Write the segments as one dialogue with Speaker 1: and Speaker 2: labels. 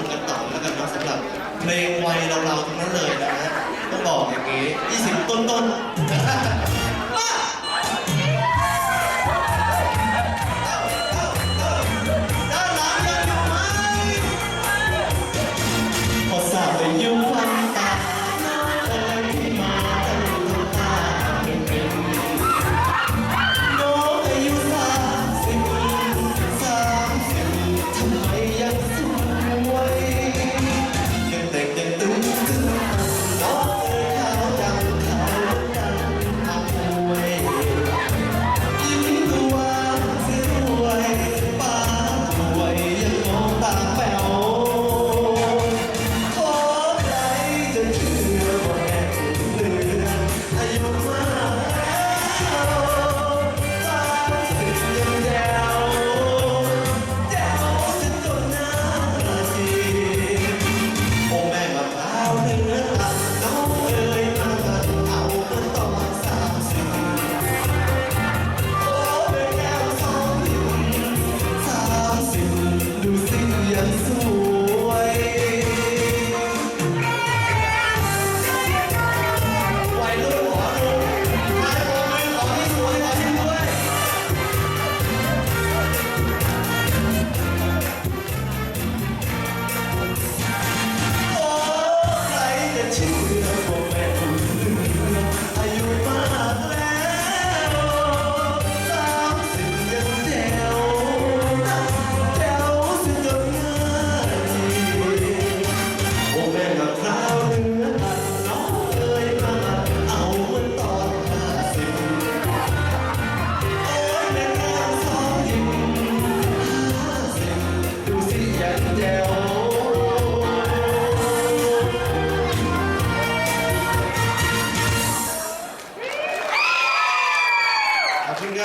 Speaker 1: นุกกันต่อแล้วกันเนาะสำหรับเพลงวัยเราๆทั้งนั้นเลยนะฮะต้องบอกอย่างนี้ 20 ต้นๆ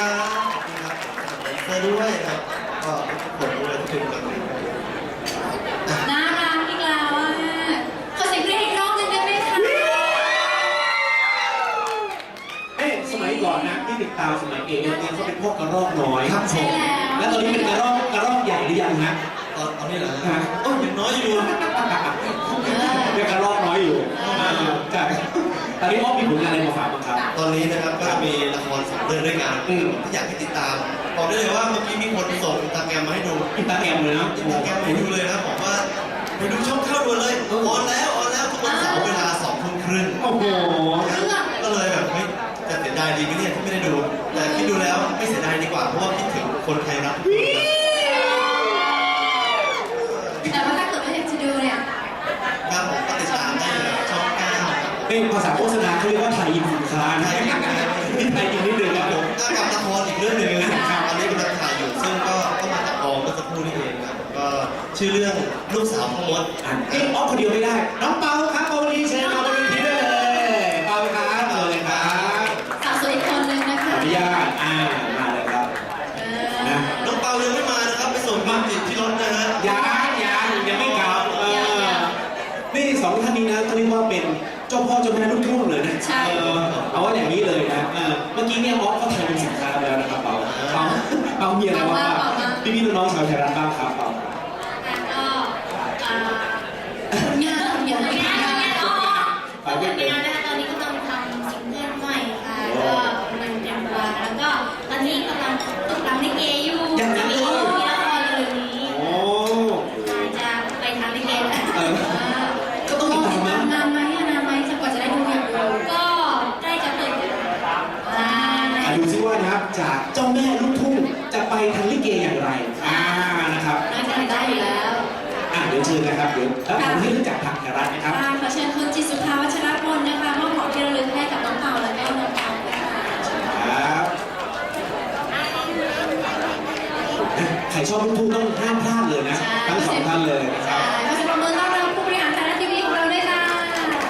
Speaker 1: คุณครับขอบคุณครับเธอด้วยครับก็ทุกคนด้วยทุกคนเลย
Speaker 2: น่ารักอีกแล้วอะขอเสียงเพลงอีกรอบหนึงได้ไหมคะ
Speaker 3: เอ๊ะสมัยก่อนนะที่ติดตามสมัยเอเอเขาเป็นพวกกระรอกน้อย
Speaker 1: ครับผ
Speaker 2: ใช่
Speaker 1: ม
Speaker 2: แล้ว
Speaker 3: แล้วตอนนี้เป็นกระรอกกระรอกใหญ่หรือยังฮะ
Speaker 1: ตอนตอนนี้เหรอ
Speaker 3: ฮะ
Speaker 1: โอ้ยยังน้อยอยู่
Speaker 3: ยังกระรอกน้อยอยู่อ่าใช่ ตอนนี้อ้อมมีผลงานอะไรมาฝากบ้างครับ
Speaker 1: ตอนนี้นะครับก็มีละครสองเรื่องด้วยกัน
Speaker 3: อืม
Speaker 1: ที่อยากให้ติดตาม บอกได้เลยว่าเมื่อกี้มีคนส่งอินสตาแกรมมาให้ดู
Speaker 3: อินตาแกรมเลยนะ
Speaker 1: อินสตาแกรมมาให้ดูเลยนะบอกว่าไปดูช่องเข้าด่วนเลยออนแล้วออนแล้วทุกวันเสาร์เวลาสองทุ่มครึ่ง
Speaker 3: โอ้โห
Speaker 1: ก็เลยแบบเฮ้ยจะเสียดายดีไหมเนี่ยที่ไม่ได้ดู แต่คิดดูแล้วไม่เสียดายดีกว่าเพราะว่าคิดถึงคนไทยรัฐ
Speaker 2: แต่ เป็
Speaker 3: นภาษาโฆษณาเขาเรียกว่าไทยอินสินค้านะนี่ไทยอินนิดนึงครับผม
Speaker 1: ก็กับละครอีกเรื่องหนึ่งนะครับตอนนี้กำลังถ่ายอยู่ ซึ่งก็ก็มาจากกองเมื่อสักครู่นี้เองครับก็ชื่อเรื่องลูกสาวพ่อมด
Speaker 3: อะเอ๊ะอ้อมคนเดียวไม่ได้ น้องเปาครับเปาดีเชิญมาบนเวทีได้เลยเปาครับเชิญเลยครับ
Speaker 2: สาวสวยอีกคนนึงนะ
Speaker 3: ขอ
Speaker 2: คะ
Speaker 3: อนุญาตอ่ามาเลยครับ
Speaker 2: เอ
Speaker 3: นะ
Speaker 2: อ
Speaker 1: น้องเปายังไม่มานะครับ ไปส่งความจิตที่รถนะฮะ
Speaker 3: ยังยังยังไม่กลับเออ นี่สองท่านนี้นะเขาเรียกว่าเป็นเจ้าพ่อเจ้าแม่ลูกทุ่งเลยนะเออเอาว่าอย่างนี้เลยนะเออเมื่อกี้เนี่ยออฟเขาทำเป็นสินค้าไปแล้วนะครับเปาเปาเปามีอะไรบ้างพี่พี่น้องๆชาวไทยรัฐบ้างครับเปา
Speaker 2: แล้วก็อ่าผลงานผลงานผลงานผลงานอ๋อ
Speaker 3: ไปไม่เป็น
Speaker 4: งานนะคะตอนนี้กำลังทำซิงเกิลใหม่ค่ะ ก็มันเตรียมตัวแล้วก็ตอนนี้กำลังฝึกรำลิเกอยู่
Speaker 3: ยังไง
Speaker 4: มีมีละครเร็วๆนี้
Speaker 3: โอ้
Speaker 4: จะไปทางลิเกแล้ว
Speaker 3: เออ ม่ลูกทุ่งจะไปทางลิเกอย่างไรอ่านะครับ
Speaker 2: น่าจะได้อยู่แล้ว
Speaker 3: อะเดี๋ยวเชิญนะครับเดี๋ยวแล้วผมให้รู้จักทางไทยรัฐนะครับ
Speaker 2: ค่ะขอเชิญคุณจิตสุภาวัชรพลนะคะมอบของที่ระลึกให้กับน้องเปาและแม่น้องเปาค่ะ
Speaker 3: ครับใครชอบลูกทุ่งต้องห้ามพลาดเลยนะ ทั้งสองท่านเลยนะครับ
Speaker 2: ใช่ขอเสียงปรบมือต้อนรับผู้บริหารไทยรัฐทีวีของเราด้วยค่ะ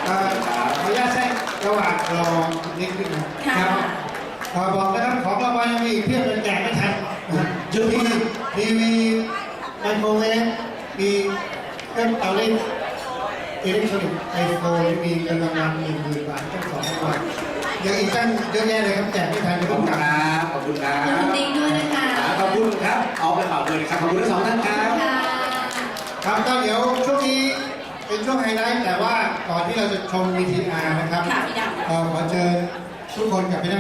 Speaker 5: เอ่อขออนุญาตแทรกระหว่างรอนิดนึงนะ
Speaker 2: ค่ะ
Speaker 5: ขอบอก นะครับของรางวัลยังมีอีกเพียบเลยแจกไม่ทันเยอะมากทีวีไมโครเวฟมีเครื่องเตารีดอิเล็กทรอนิกส์ไอโฟนมีเงินรางวัลหนึ่งหมื่นบาททั้งสองรางวัลยังอีกตั้งเยอะแยะเลยครับแจกไม่ทัน
Speaker 3: ขอบ
Speaker 5: ต้อ
Speaker 3: คุ
Speaker 5: ง
Speaker 3: ณ
Speaker 5: กลับ
Speaker 3: ครับขอบคุณครั
Speaker 2: ขอบคุณ
Speaker 3: บ
Speaker 2: ติ๊กด้วยนะคะ
Speaker 3: ขอบคุณครับเอาไปเป่าเลยนะครับขอบคุณทั้งสองท่านครับ
Speaker 2: ค่ะ
Speaker 5: ครับก็เดี๋ยวช่วงนี้เป็นช่วงไฮไลท์แต่ว่าก่อนที่เราจะชม VTR นะครับ
Speaker 2: ค่ะพี่ดำ
Speaker 5: เอ่อขอเชิญทุกคนกลับไปนั่ง